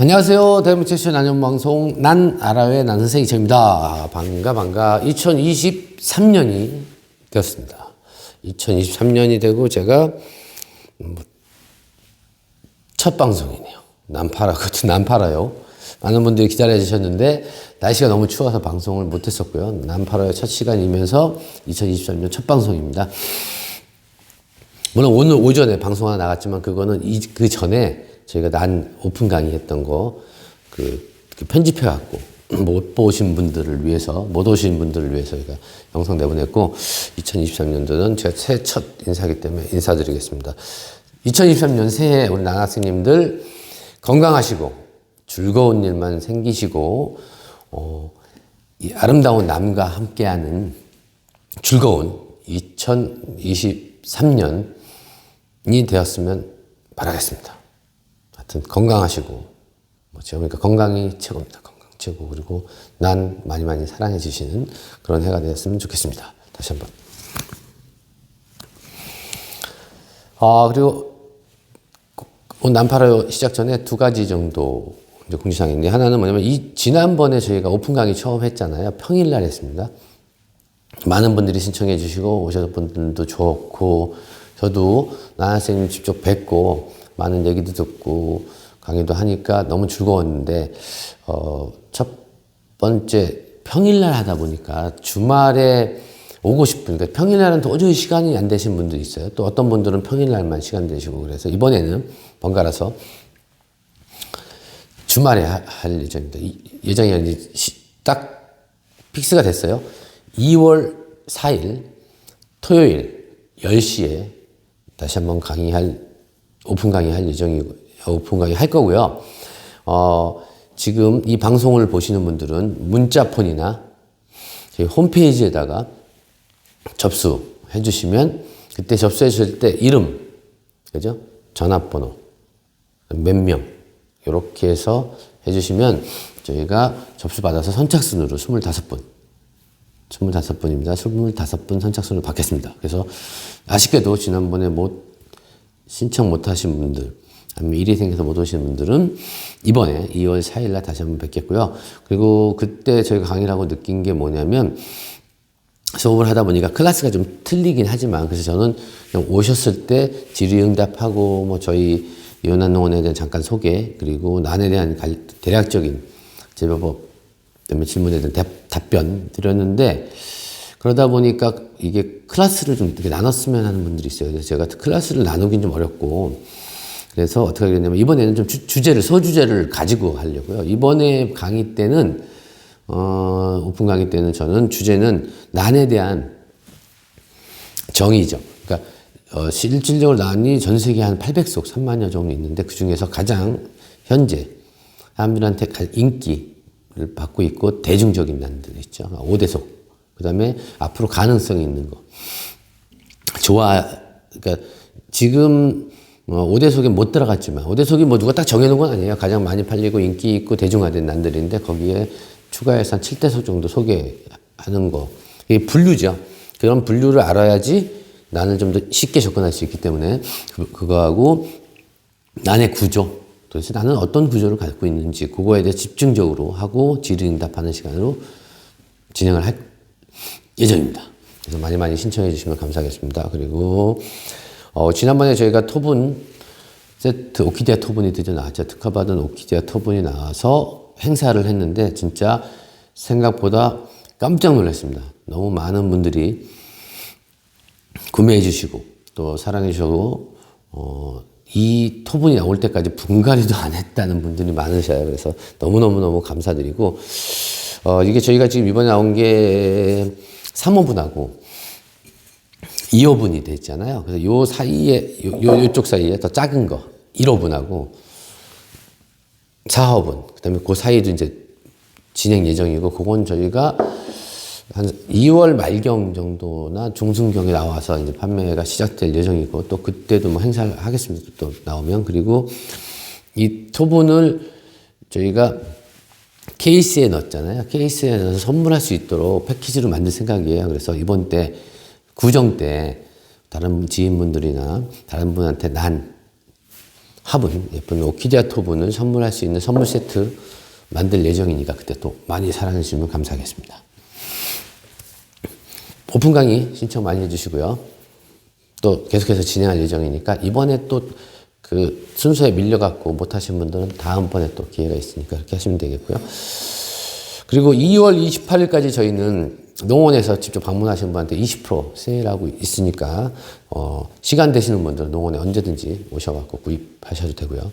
안녕하세요. 대문체쇼 난연방송 난 알아의 난 선생 이철입니다. 반가 반가 2023년이 되었습니다. 2023년이 되고 제가 뭐첫 방송이네요. 난파라 그것도 난파라요. 많은 분들이 기다려 주셨는데 날씨가 너무 추워서 방송을 못 했었고요. 난파라의 첫 시간이면서 2023년 첫 방송입니다. 물론 오늘 오전에 방송 하나 나갔지만 그거는 이, 그 전에 저희가 난 오픈 강의했던 거 그, 그 편집해 갖고 못 보신 분들을 위해서 못 오신 분들을 위해서 저희가 영상 내보냈고 2023년도는 제가 새해 첫 인사기 때문에 인사드리겠습니다. 2023년 새해 우리 남학생님들 건강하시고 즐거운 일만 생기시고 어, 이 아름다운 남과 함께하는 즐거운 2023년이 되었으면 바라겠습니다. 하여튼 건강하시고 뭐 제가 보니까 건강이 최고입니다. 건강 최고 그리고 난 많이 많이 사랑해 주시는 그런 해가 되었으면 좋겠습니다. 다시 한번. 아 그리고 난파라 시작 전에 두 가지 정도 이제 공지사항이 있는데 하나는 뭐냐면 이 지난번에 저희가 오픈 강의 처음 했잖아요. 평일날 했습니다. 많은 분들이 신청해 주시고 오셨던 분들도 좋고 저도 나나 선생님 직접 뵙고 많은 얘기도 듣고 강의도 하니까 너무 즐거웠는데 어, 첫 번째 평일날 하다 보니까 주말에 오고 싶은 그러니까 평일날은 도저히 시간이 안 되신 분도 있어요. 또 어떤 분들은 평일날만 시간 되시고 그래서 이번에는 번갈아서 주말에 하- 할 예정입니다. 이- 예정이 시- 딱 픽스가 됐어요. 2월 4일 토요일 10시에 다시 한번 강의할 오픈 강의 할 예정이고 오픈 강의 할 거고요. 어, 지금 이 방송을 보시는 분들은 문자폰이나 저희 홈페이지에다가 접수해 주시면 그때 접수해 주실 때 이름, 그죠? 전화번호, 몇 명, 이렇게 해서 해 주시면 저희가 접수 받아서 선착순으로 25분, 25분입니다. 25분 선착순을 받겠습니다. 그래서 아쉽게도 지난번에 못, 신청 못 하신 분들, 아니면 일이 생겨서 못 오신 분들은 이번에 2월 4일날 다시 한번 뵙겠고요. 그리고 그때 저희가 강의를 하고 느낀 게 뭐냐면 수업을 하다 보니까 클래스가 좀 틀리긴 하지만 그래서 저는 오셨을 때 질의응답하고 뭐 저희 이혼한농원에 대한 잠깐 소개 그리고 난에 대한 갈- 대략적인 제법업 때문에 질문에 대한 답- 답변 드렸는데 그러다 보니까 이게 클래스를 좀 이렇게 나눴으면 하는 분들이 있어요. 그래서 제가 클래스를 나누긴 좀 어렵고 그래서 어떻게 하게 됐냐면 이번에는 좀 주, 주제를 소주제를 가지고 하려고요. 이번에 강의 때는 어, 오픈 강의 때는 저는 주제는 난에 대한 정의죠. 그러니까 어, 실질적으로 난이 전 세계 한 800속 3만여 정도 있는데 그 중에서 가장 현재 사람들한테 가- 인기를 받고 있고 대중적인 난들 있죠. 5대속. 그 다음에 앞으로 가능성이 있는 거. 좋아, 그러니까 지금 어, 5대 속에 못 들어갔지만 5대 속이 뭐 누가 딱 정해놓은 건 아니에요. 가장 많이 팔리고 인기 있고 대중화된 난들인데 거기에 추가해서 한 7대 속 정도 소개하는 거. 이게 분류죠. 그런 분류를 알아야지 난을 좀더 쉽게 접근할 수 있기 때문에 그, 그거하고 난의 구조. 도대체 나는 어떤 구조를 갖고 있는지 그거에 대해 집중적으로 하고 질의응답하는 시간으로 진행을 할 예정입니다. 그래서 많이 많이 신청해 주시면 감사하겠습니다. 그리고 어, 지난번에 저희가 토분 세트 오키디아 토분이 드디어 나왔죠. 특허받은 오키디아 토분이 나와서 행사를 했는데 진짜 생각보다 깜짝 놀랐습니다. 너무 많은 분들이 구매해 주시고 또 사랑해 주시고 어, 이 토분이 나올 때까지 분갈이도 안 했다는 분들이 많으셔요. 그래서 너무너무너무 감사드리고 어, 이게 저희가 지금 이번에 나온 게 3호분하고 2호분이 돼 있잖아요. 그래서 요 사이에 요, 요 요쪽 사이에 더 작은 거 1호분하고 4호분 그 다음에 그 사이도 이제 진행 예정이고 그건 저희가 한 2월 말경 정도나 중순경에 나와서 이제 판매가 시작될 예정이고 또 그때도 뭐 행사를 하겠습니다. 또 나오면 그리고 이 토분을 저희가 케이스에 넣었잖아요. 케이스에 넣어서 선물할 수 있도록 패키지로 만들 생각이에요. 그래서 이번 때 구정 때 다른 지인분들이나 다른 분한테 난 화분, 예쁜 오키디아 토분을 선물할 수 있는 선물 세트 만들 예정이니까 그때 또 많이 사랑해 주시면 감사하겠습니다. 오픈 강의 신청 많이 해주시고요. 또 계속해서 진행할 예정이니까 이번에 또 그 순서에 밀려갖고 못하신 분들은 다음번에 또 기회가 있으니까 그렇게 하시면 되겠고요. 그리고 2월 28일까지 저희는 농원에서 직접 방문하신 분한테 20% 세일하고 있으니까 어, 시간 되시는 분들은 농원에 언제든지 오셔갖고 구입하셔도 되고요.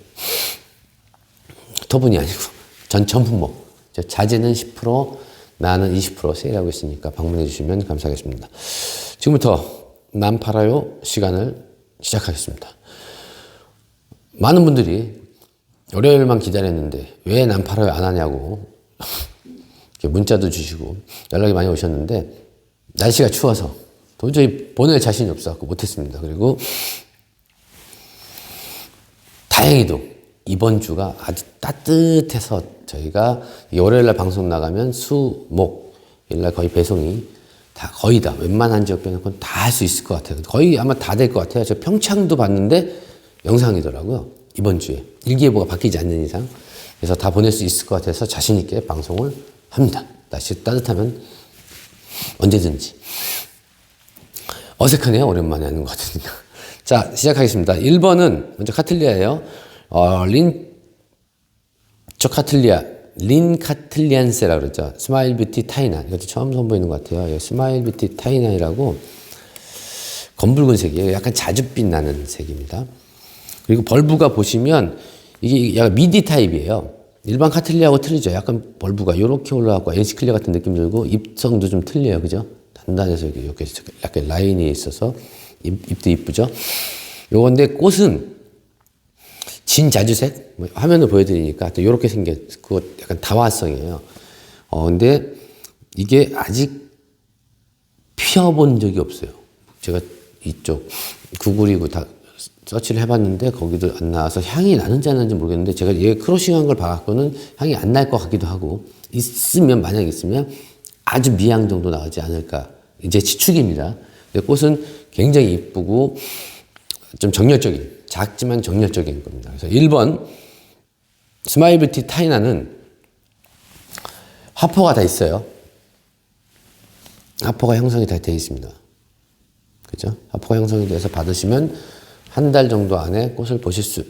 토분이 아니고 전 전품목 저 자재는 10% 나는 20% 세일하고 있으니까 방문해 주시면 감사하겠습니다. 지금부터 남 팔아요 시간을 시작하겠습니다. 많은 분들이 월요일만 기다렸는데 왜남 팔아요 안 하냐고 문자도 주시고 연락이 많이 오셨는데 날씨가 추워서 도저히 보낼 자신이 없어서 못했습니다. 그리고 다행히도 이번 주가 아주 따뜻해서 저희가 이 월요일날 방송 나가면 수, 목, 일날 거의 배송이 다 거의 다 웬만한 지역 빼놓고 다 할 수 있을 것 같아요. 거의 아마 다 될 것 같아요. 저 평창도 봤는데 영상이더라고요. 이번 주에 일기예보가 바뀌지 않는 이상 그래서 다 보낼 수 있을 것 같아서 자신 있게 방송을 합니다. 날씨 따뜻하면 언제든지 어색하네요. 오랜만에 하는 것 같으니까. 자, 시작하겠습니다. 1번은 먼저 카틀리아예요. 어, 린, 저 카틀리아, 린 카틀리안세라고 그러죠. 스마일 뷰티 타이나. 이것도 처음 선보이는 것 같아요. 예, 스마일 뷰티 타이나이라고 검붉은 색이에요. 약간 자줏빛 나는 색입니다. 그리고 벌브가 보시면 이게 약간 미디 타입이에요. 일반 카틀리아하고 틀리죠. 약간 벌브가 이렇게 올라가고 엔시클리아 같은 느낌 들고 입성도 좀 틀려요. 그죠? 단단해서 이렇게 약간 라인이 있어서 입, 입도 이쁘죠? 요건데 꽃은 진 자주색 뭐 화면을 보여드리니까 또 이렇게 그거 약간 다화성이에요. 어 근데 이게 아직 피어본 적이 없어요. 제가 이쪽 구글이고 다 서치를 해봤는데 거기도 안 나와서 향이 나는지 안 나는지 모르겠는데 제가 얘 크로싱한 걸 봐갖고는 향이 안 날 것 같기도 하고 있으면 만약 있으면 아주 미향 정도 나오지 않을까 이제. 근데 꽃은 굉장히 이쁘고 좀 정열적인 작지만 정열적인 겁니다. 그래서 1번 스마일 뷰티 타이나는 화포가 다 있어요. 화포가 형성이 다 되어 있습니다. 그죠? 화포가 형성이 돼서 받으시면 한 달 정도 안에 꽃을 보실 수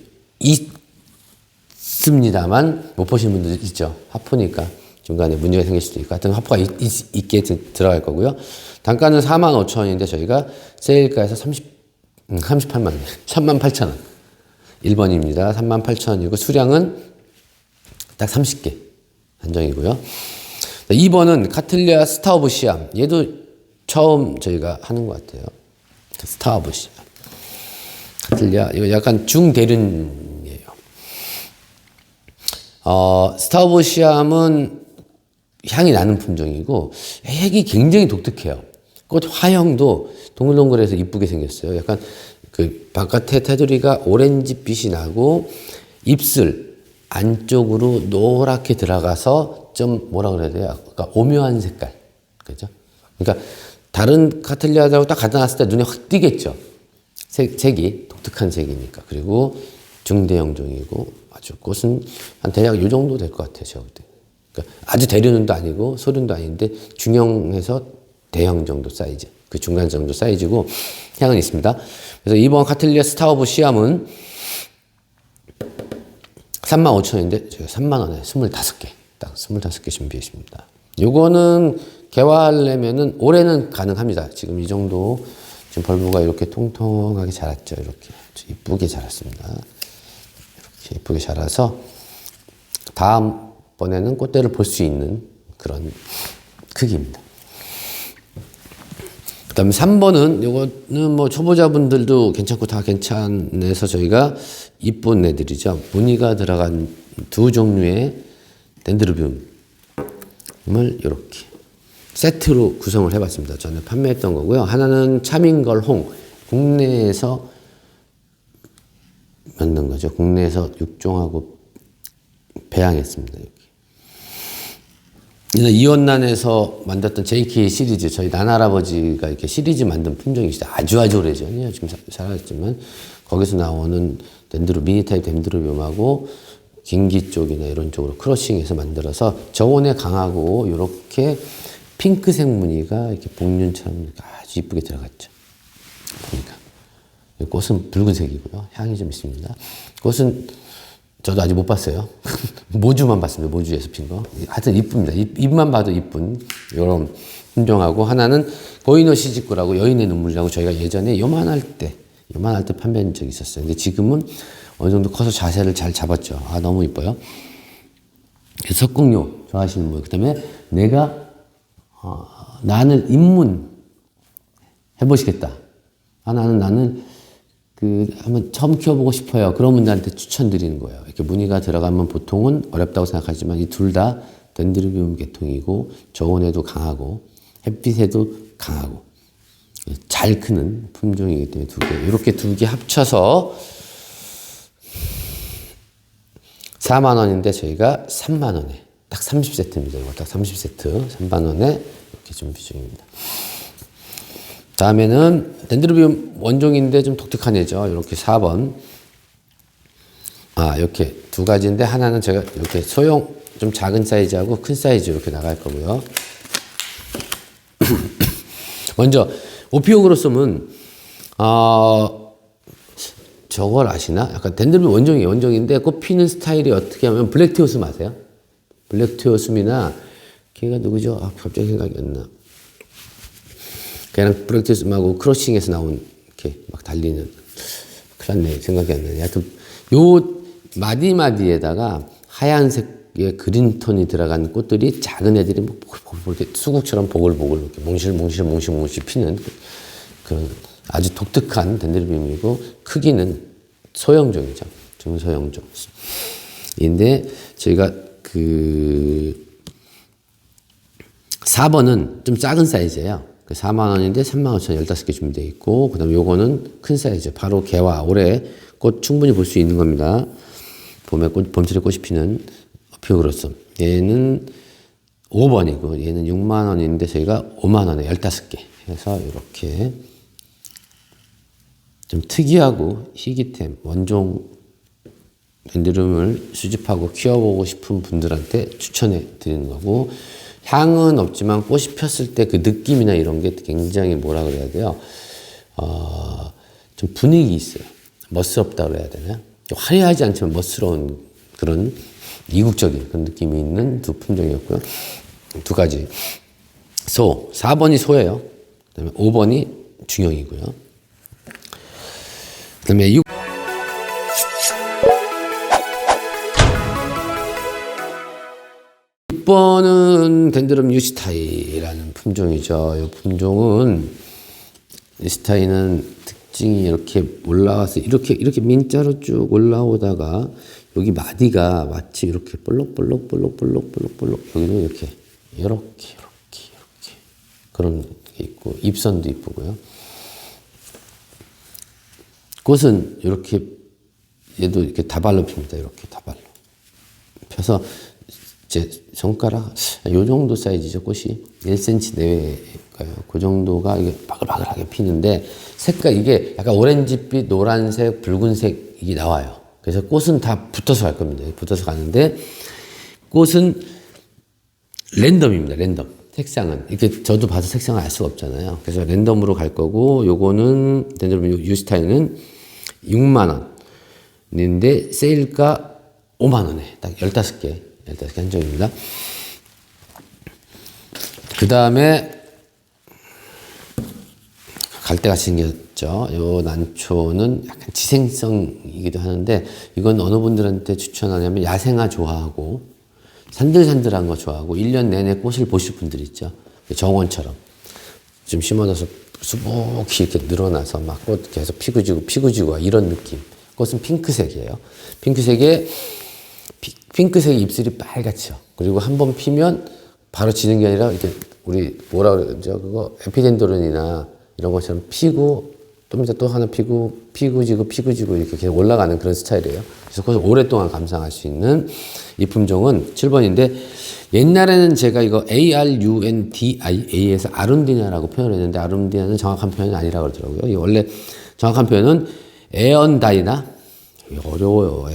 있습니다만 못 보신 분들 있죠. 화포니까 중간에 문제가 생길 수도 있고 하여튼 화포가 있, 있, 게 들어갈 거고요. 단가는 4만 5천 원인데 저희가 세일가에서 30, 음, 38만 원, 3만 8천 원. 1번입니다. 3만 8천 원이고 수량은 딱 30개 한정이고요. 2번은 카틀리아 스타 오브 시암. 얘도 처음 저희가 하는 것 같아요. 스타 오브 시암. 카틀리아 이거 약간 중대륜이에요. 어, 스타오브 시암은 향이 나는 품종이고 색이 굉장히 독특해요. 꽃 화형도 동글동글해서 이쁘게 생겼어요. 약간 그 바깥에 테두리가 오렌지빛이 나고 입술 안쪽으로 노랗게 들어가서 좀 뭐라 그래야 돼요? 그러니까 오묘한 색깔. 그죠? 그러니까 다른 카틀리아하고 딱 갖다 놨을 때 눈에 확 띄겠죠. 색, 색이 독특한 색이니까. 그리고 중대형 종이고 아주 꽃은 한 대략 이 정도 될 것 같아요. 제가 볼 때. 그러니까 아주 대륜도 아니고 소륜도 아닌데 중형에서 대형 정도 사이즈. 그 중간 정도 사이즈고 향은 있습니다. 그래서 이번 카틀리아 스타오브 시암은 3만 5천 원인데 제가 3만 원에 25개 딱 25개 준비했습니다. 요거는 개화하려면은 올해는 가능합니다. 지금 이 정도 지금 벌브가 이렇게 통통하게 자랐죠. 이렇게 이쁘게 자랐습니다. 이렇게 이쁘게 자라서 다음 번에는 꽃대를 볼 수 있는 그런 크기입니다. 그다음에 3번은 요거는 뭐 초보자분들도 괜찮고 다 괜찮아서 저희가 이쁜 애들이죠. 무늬가 들어간 두 종류의 덴드로비움을 이렇게 세트로 구성을 해봤습니다. 저는 판매했던 거고요. 하나는 차민걸 홍 국내에서 만든 거죠. 국내에서 육종하고 배양했습니다. 이원난에서 만들었던 JK 시리즈 저희 난할아버지가 이렇게 시리즈 만든 품종이시다 아주 아주 오래전이에요 지금 살았지만 거기서 나오는 덴드로 미니 타입 덴드로비움하고 긴기 쪽이나 이런 쪽으로 크러싱해서 만들어서 저온에 강하고 이렇게 핑크색 무늬가 이렇게 복륜처럼 아주 이쁘게 들어갔죠. 보니까 이 꽃은 붉은색이고요. 향이 좀 있습니다. 꽃은 저도 아직 못 봤어요. 모주만 봤습니다. 모주에서 핀 거. 하여튼 이쁩니다. 잎, 잎만 봐도 이쁜 이런 품종하고 하나는 고이노 시즈쿠라고 여인의 눈물이라고 저희가 예전에 요만할 때 요만할 때 판매한 적이 있었어요. 근데 지금은 어느 정도 커서 자세를 잘 잡았죠. 아 너무 이뻐요. 석궁요 좋아하시는 분. 그다음에 내가 어, 나는 입문 해보시겠다. 아 나는 나는 그 한번 처음 키워보고 싶어요. 그런 분들한테 추천드리는 거예요. 이렇게 무늬가 들어가면 보통은 어렵다고 생각하지만 이 둘 다 덴드로비움 계통이고 저온에도 강하고 햇빛에도 강하고 잘 크는 품종이기 때문에 두 개. 이렇게 두 개 합쳐서 4만 원인데 저희가 3만 원에 딱 30세트입니다. 이거 딱 30세트 3만 원에 이렇게 준비 중입니다. 다음에는 덴드로비움 원종인데 좀 독특한 애죠. 이렇게 4번. 아, 이렇게 두 가지인데 하나는 제가 이렇게 소형 좀 작은 사이즈하고 큰 사이즈 이렇게 나갈 거고요. 먼저 오피오그로썸은 어, 저걸 아시나? 약간 덴드로비움 원종이에요. 원종인데 꽃 피는 스타일이 어떻게 하면 블랙티오스움 아세요? 블랙티오스움이나 걔가 누구죠? 아, 갑자기 생각이 안 나. 걔랑 브렉티스하고 크로싱에서 나온 이렇게 막 달리는. 큰일 났네. 생각이 안 나네. 하여튼 요 마디마디에다가 하얀색의 그린톤이 들어간 꽃들이 작은 애들이 뭐 이렇게 수국처럼 보글보글 이렇게 몽실몽실 몽실몽실 피는 그런 아주 독특한 덴드로비움이고 크기는 소형종이죠. 중소형종 인데 저희가 그 4번은 좀 작은 사이즈예요. 그 4만 원인데 3만 5천 15개 준비되어 있고 그다음에 요거는 큰 사이즈. 바로 개화 올해 꽃 충분히 볼 수 있는 겁니다. 봄에 꽃 봄철에 꽃이 피는 피오그로썸. 얘는 5번이고 얘는 6만 원인데 저희가 5만 원에 15개 해서 이렇게 좀 특이하고 희귀템 원종 밴드룸을 수집하고 키워보고 싶은 분들한테 추천해 드리는 거고 향은 없지만 꽃이 폈을 때 그 느낌이나 이런 게 굉장히 뭐라 그래야 돼요? 어, 좀 분위기 있어요. 멋스럽다 그래야 되나? 화려하지 않지만 멋스러운 그런 이국적인 그런 느낌이 있는 두 품종이었고요. 두 가지. 소. 4번이 소예요. 그 다음에 5번이 중형이고요. 그 다음에 6 6번은 덴드럼 유시타이라는 품종이죠. 이 품종은 유시타이는 특징이 이렇게 올라와서 이렇게 이렇게 민자로 쭉 올라오다가 여기 마디가 마치 이렇게 볼록볼록 볼록볼록 볼록 여기는 이렇게 이렇게 이렇게 이렇게 그런 게 있고 입선도 이쁘고요. 꽃은 이렇게 얘도 이렇게 다발로 핍니다. 이렇게 다발로 펴서 제 손가락 요 정도 사이즈죠 꽃이 1cm 내외가요. 그 정도가 이게 바글바글하게 피는데 색깔 이게 약간 오렌지빛, 노란색, 붉은색 이게 나와요. 그래서 꽃은 다 붙어서 갈 겁니다. 붙어서 가는데 꽃은 랜덤입니다. 랜덤. 색상은 이렇게 저도 봐서 색상을 알 수가 없잖아요. 그래서 랜덤으로 갈 거고 요거는 덴드로비 유스타인은 6만 원인데 세일가 5만 원에 딱 15개 15개 한정입니다. 그 다음에 갈대같이 생겼죠. 요 난초는 약간 지생성이기도 하는데 이건 어느 분들한테 추천하냐면 야생화 좋아하고 산들산들한 거 좋아하고 1년 내내 꽃을 보실 분들 있죠. 정원처럼 좀 심어놔서 수북히 이렇게 늘어나서 막 꽃 계속 피고 지고 피고 지고 이런 느낌. 꽃은 핑크색이에요. 핑크색에 피, 핑크색 입술이 빨갛죠. 그리고 한 번 피면 바로 지는 게 아니라 이렇게 우리 뭐라 그러죠? 그거 에피덴도론이나 이런 것처럼 피고 좀 이따 또 하나 피고 피고 지고 피고 지고 이렇게 계속 올라가는 그런 스타일이에요. 그래서 그것을 오랫동안 감상할 수 있는 이 품종은 7번인데 옛날에는 제가 이거 A-R-U-N-D-I-A에서 아룬디나라고 표현했는데 아룬디나는 정확한 표현이 아니라고 그러더라고요. 이 원래 정확한 표현은 에언다이나 어려워요.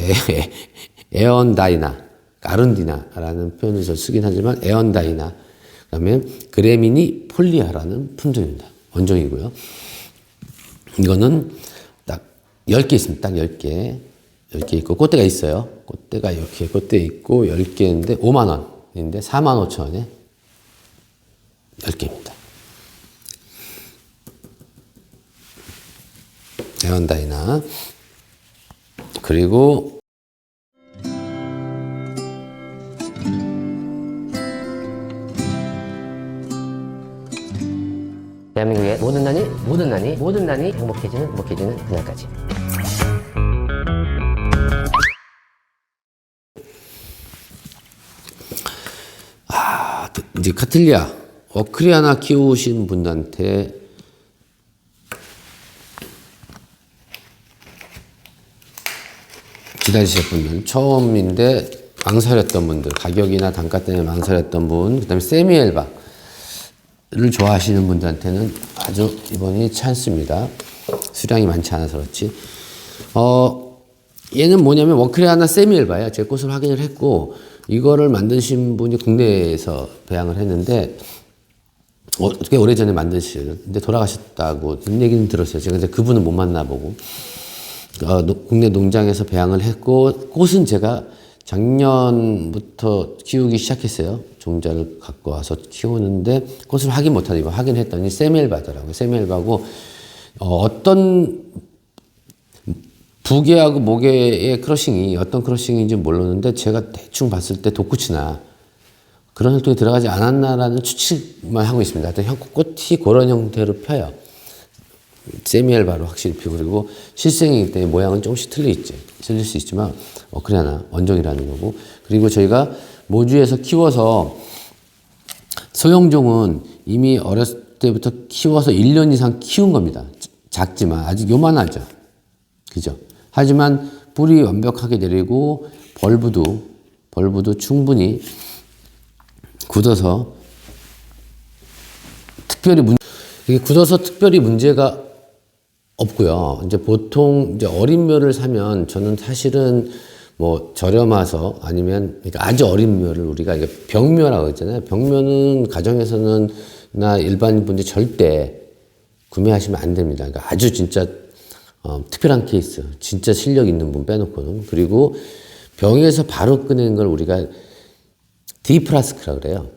에, 에언다이나, 아른디나라는 표현을 저 쓰긴 하지만 에언다이나, 그다음에 그레미니 폴리아라는 품종입니다. 원종이고요. 이거는 딱 10개 있습니다. 딱 10개. 10개 있고, 꽃대가 있어요. 꽃대가 이렇게 꽃대 있고, 10개인데, 5만 원인데, 4만 5천 원에 10개입니다. 에언다이나. 그리고 대한민국의 모든 난이 모든 난이 모든 난이 행복해지는 행복해지는 그날까지. 아, 이제 카틀리아 어크리아나 키우신 분한테 기다리셨던 분 처음인데 망설였던 분들 가격이나 단가 때문에 망설였던 분 그다음에 세미엘바 를 좋아하시는 분들한테는 아주 이번이 찬스입니다. 수량이 많지 않아서 그렇지. 어 얘는 뭐냐면 워크리아나 세미엘바예요. 제 꽃을 확인을 했고 이거를 만드신 분이 국내에서 배양을 했는데 어, 꽤 오래전에 만드시는데 돌아가셨다고 얘기는 들었어요. 제가 근데 그분은 못 만나보고. 어, 노- 국내 농장에서 배양을 했고 꽃은 제가 작년부터 키우기 시작했어요. 종자를 갖고 와서 키우는데 꽃을 확인 이거 확인했더니 세멜바더라고요. 세멜바고 어, 어떤 부계하고 모계의 크러싱이 어떤 크러싱인지 몰랐는데 제가 대충 봤을 때 독구치나 그런 활동이 들어가지 않았나라는 추측만 하고 있습니다. 하여튼 형- 꽃이 그런 형태로 펴요. 세미엘바로 확실히 피고 그리고 실생이기 때문에 모양은 조금씩 틀려 있지. 틀릴 수 있지만 어 하나 원종이라는 거고 그리고 저희가 모주에서 키워서 소형종은 이미 어렸을 때부터 키워서 1년 이상 키운 겁니다. 작지만 아직 요만하죠. 그죠? 하지만 뿌리 완벽하게 내리고 벌브도 벌브도 충분히 굳어서 특별히 문 이게 굳어서 특별히 문제가 없고요. 이제 보통 이제 어린 묘를 사면 저는 사실은 뭐 저렴해서 아니면 그러니까 아주 어린 묘를 우리가 이게 병묘라고 했잖아요. 병묘는 가정에서는 나 일반 분들 절대 구매하시면 안 됩니다. 그러니까 아주 진짜 어, 특별한 케이스, 진짜 실력 있는 분 빼놓고는 그리고 병에서 바로 꺼내는 걸 우리가 디프라스크라 그래요.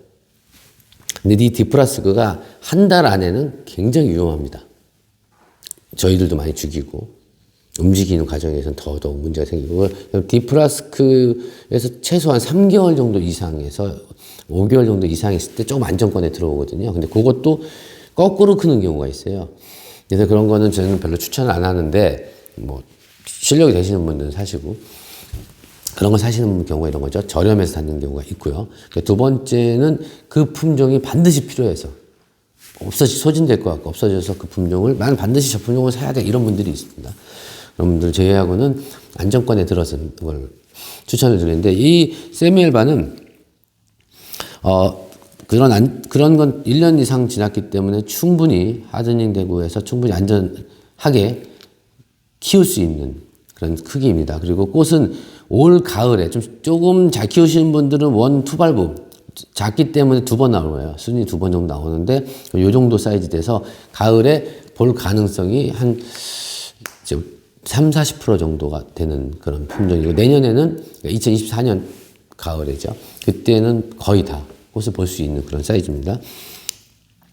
근데 이 디프라스크가 한 달 안에는 굉장히 위험합니다. 저희들도 많이 죽이고 움직이는 과정에서는 더더욱 문제가 생기고 디프라스크에서 최소한 3개월 정도 이상에서 5개월 정도 이상 있을 때 조금 안정권에 들어오거든요. 근데 그것도 거꾸로 크는 경우가 있어요. 그래서 그런 거는 저는 별로 추천을 안 하는데 뭐 실력이 되시는 분들은 사시고 그런 거 사시는 경우가 이런 거죠. 저렴해서 사는 경우가 있고요. 그두 번째는 그 품종이 반드시 필요해서 없어지 소진될 것 같고 없어져서 그 품종을 난 반드시 저 품종을 사야 돼 이런 분들이 있습니다. 그런 분들 제외하고는 안정권에 들어서는 걸 추천을 드리는데 이 세미엘바는 어 그런 안, 그런 건 1년 이상 지났기 때문에 충분히 하드닝 해서 충분히 안전하게 키울 수 있는 그런 크기입니다. 그리고 꽃은 올 가을에 좀 조금 잘 키우시는 분들은 원 투발부 작기 때문에 두번 거예요. 순위 두번 정도 나오는데 요 정도 사이즈 돼서 가을에 볼 가능성이 한 이제 3, 40% 정도가 되는 그런 품종이고 내년에는 2024년 가을이죠. 그때는 거의 다 꽃을 볼 수 있는 그런 사이즈입니다.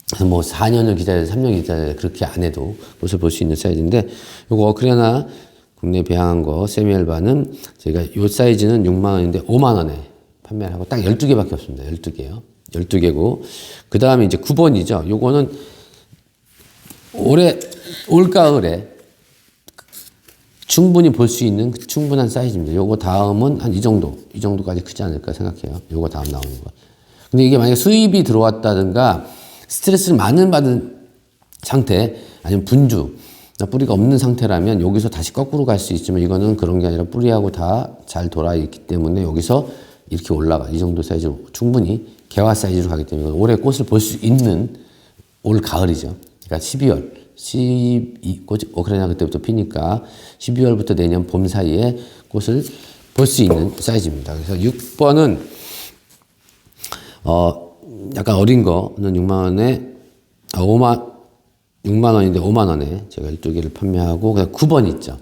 그래서 뭐 4년을 기다려야 3년 기다려야 그렇게 안 해도 꽃을 볼 수 있는 사이즈인데 요거 어크리아나 국내 배양한 거 세미엘바는 저희가 요 사이즈는 6만 원인데 5만 원에 판매를 하고 딱 12개밖에 없습니다. 12개요. 12개고 그 다음에 이제 9번이죠. 요거는 올해 올 가을에 충분히 볼 수 있는 그 충분한 사이즈입니다. 요거 다음은 한 이 정도, 이 정도까지 크지 않을까 생각해요. 요거 다음 나오는 거. 근데 이게 만약에 수입이 들어왔다든가 스트레스를 많이 받은 상태, 아니면 분주, 뿌리가 없는 상태라면 여기서 다시 거꾸로 갈 수 있지만 이거는 그런 게 아니라 뿌리하고 다 잘 돌아 있기 때문에 여기서 이렇게 올라가. 이 정도 사이즈로 충분히 개화 사이즈로 가기 때문에 올해 꽃을 볼 수 있는 올 가을이죠. 그러니까 12월, 12, 곧 우크라이나 그때부터 피니까 12월부터 내년 봄 사이에 꽃을 볼 수 있는 사이즈입니다. 그래서 6번은 어 약간 어린 거는 6만 원에 아 5만 6만 원인데 5만 원에 제가 12개를 판매하고 그 다음 9번 있죠.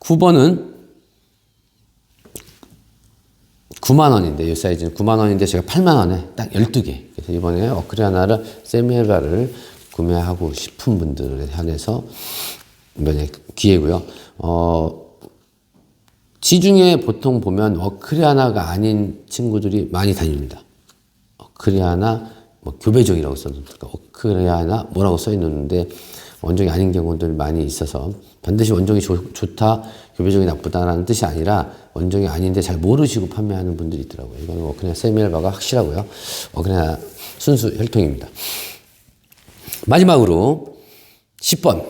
9번은 9만 원인데 이 사이즈는 9만 원인데 제가 8만 원에 딱 12개. 그래서 이번에 어크리아나를 세미엘바를 구매하고 싶은 분들에 한해서 이번에 기회고요. 어 시중에 보통 보면 어크리아나가 아닌 친구들이 많이 다닙니다. 어크리아나 뭐 교배종이라고 써놓으니까 어크리아나 뭐라고 써 있는데 원종이 아닌 경우들 많이 있어서 반드시 원종이 좋, 좋다 교배종이 나쁘다라는 뜻이 아니라 원종이 아닌데 잘 모르시고 판매하는 분들이 있더라고요. 이거는 어크리아나 세미엘바가 확실하고요. 어크리아나 순수 혈통입니다. 마지막으로 10번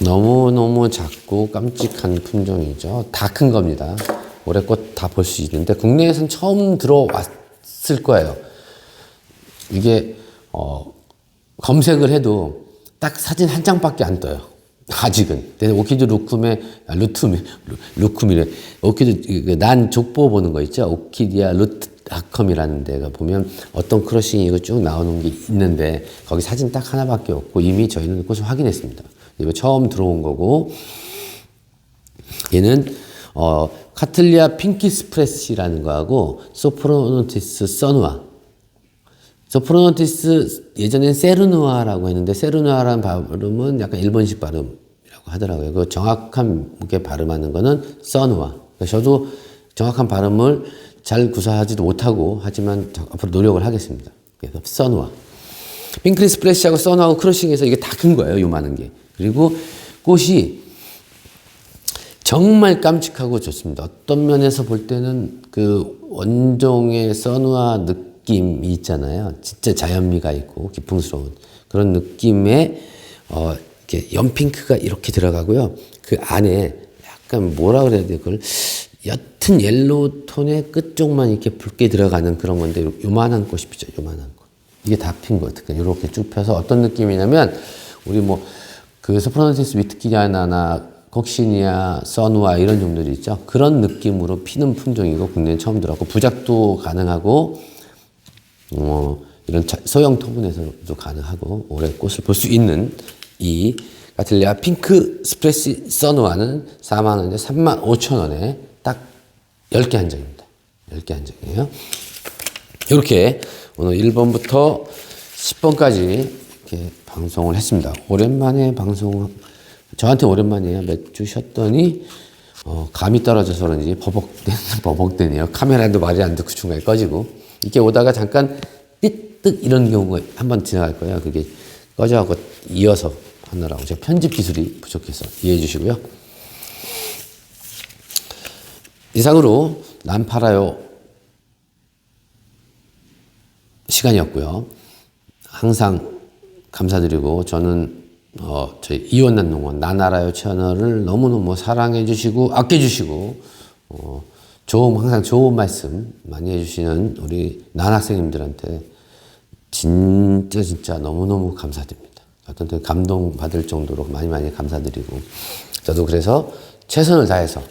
너무너무 작고 깜찍한 품종이죠. 다 큰 겁니다. 올해 꽃 다 볼 수 있는데 국내에선 처음 들어왔을 거예요. 이게 어, 검색을 해도 딱 사진 한 장밖에 안 떠요. 아직은. 오키드 루쿰의 아, 루툼이 루- 루쿰이래. 오키드 그난 족보 보는 거 있죠. 오키디아 루트 닷컴이라는 데가 보면 어떤 크러싱이 이거 쭉 나오는 게 있는데 거기 사진 딱 하나밖에 없고 이미 저희는 꽃을 확인했습니다. 이거 처음 들어온 거고 얘는 어, 카틀리아 핑키스프레시라는 거하고 소프로노티스 써누아 소프로노티스 예전엔 세르누아라고 했는데 세르누아라는 발음은 약간 일본식 발음이라고 하더라고요. 그 정확하게 발음하는 거는 써누아. 그래서 저도 정확한 발음을 잘 구사하지도 못하고 하지만 저- 앞으로 노력을 하겠습니다. 그래서 써누아. 핑크리 스프레시하고 써누아하고 크러싱해서 이게 다 큰 거예요. 요만한 게. 그리고 꽃이 정말 깜찍하고 좋습니다. 어떤 면에서 볼 때는 그 원종의 써누아 느낌 이 있잖아요. 진짜 자연미가 있고 기풍스러운 그런 느낌의 어, 이렇게 연핑크가 이렇게 들어가고요. 그 안에 약간 뭐라 그래야 돼 그걸 옅은 옐로우 톤의 끝쪽만 이렇게 붉게 들어가는 그런 건데 요- 요만한 꽃이 피죠. 요만한 꽃. 이게 다 핀 거 같아요. 이렇게 쭉 펴서 어떤 느낌이냐면 우리 뭐 그 소프라노티스 위트키리아나나 곡시니아, 써누아 이런 종들이 있죠. 그런 느낌으로 피는 품종이고 국내에 처음 들어왔고 부작도 가능하고 어, 이런 자- 소형 토분에서도 가능하고 올해 꽃을 볼 수 있는 이 가틀리아 핑크 스프레시 써누아는 4만 원인데 3만 5천 원에 딱 10개 한 장입니다. 10개 한 장이에요. 이렇게 오늘 1번부터 10번까지 이렇게 방송을 했습니다. 오랜만에 방송, 저한테 오랜만이에요. 몇 주 쉬었더니, 어, 감이 떨어져서 그런지 버벅대, 버벅대네요. 카메라도 말이 안 듣고 중간에 꺼지고. 이렇게 오다가 잠깐 띠뜩 이런 경우가 한 번 지나갈 거예요. 그게 꺼져갖고 이어서 하느라고. 제가 편집 기술이 부족해서 이해해 주시고요. 이상으로 난 팔아요 시간이었고요. 항상 감사드리고 저는 어, 저희 이원난 농원 나나라요 채널을 너무너무 사랑해 주시고 아껴 주시고 어, 좋은 항상 좋은 말씀 많이 해주시는 우리 난학생님들한테 진짜 진짜 너무너무 감사드립니다. 어떤 때 감동 받을 정도로 많이 많이 감사드리고 저도 그래서 최선을 다해서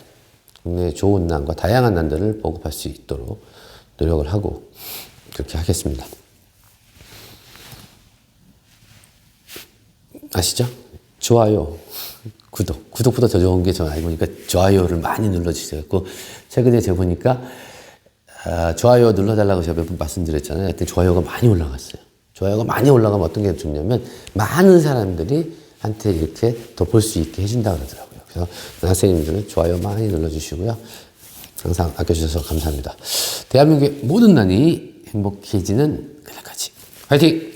국내 좋은 난과 다양한 난들을 보급할 수 있도록 노력을 하고 그렇게 하겠습니다. 아시죠? 좋아요, 구독. 구독보다 더 좋은 게 저는 알고 보니까 좋아요를 많이 눌러주세요. 그 최근에 제가 보니까 아, 좋아요 눌러달라고 제가 몇 번 말씀드렸잖아요. 그때 좋아요가 많이 올라갔어요. 좋아요가 많이 올라가면 어떤 게 좋냐면 많은 사람들이 한테 이렇게 더볼수 있게 해준다 그러더라고요. 그래서 학생님들은 좋아요 많이 눌러주시고요. 항상 아껴주셔서 감사합니다. 대한민국의 모든 난이 행복해지는 그날까지. 화이팅!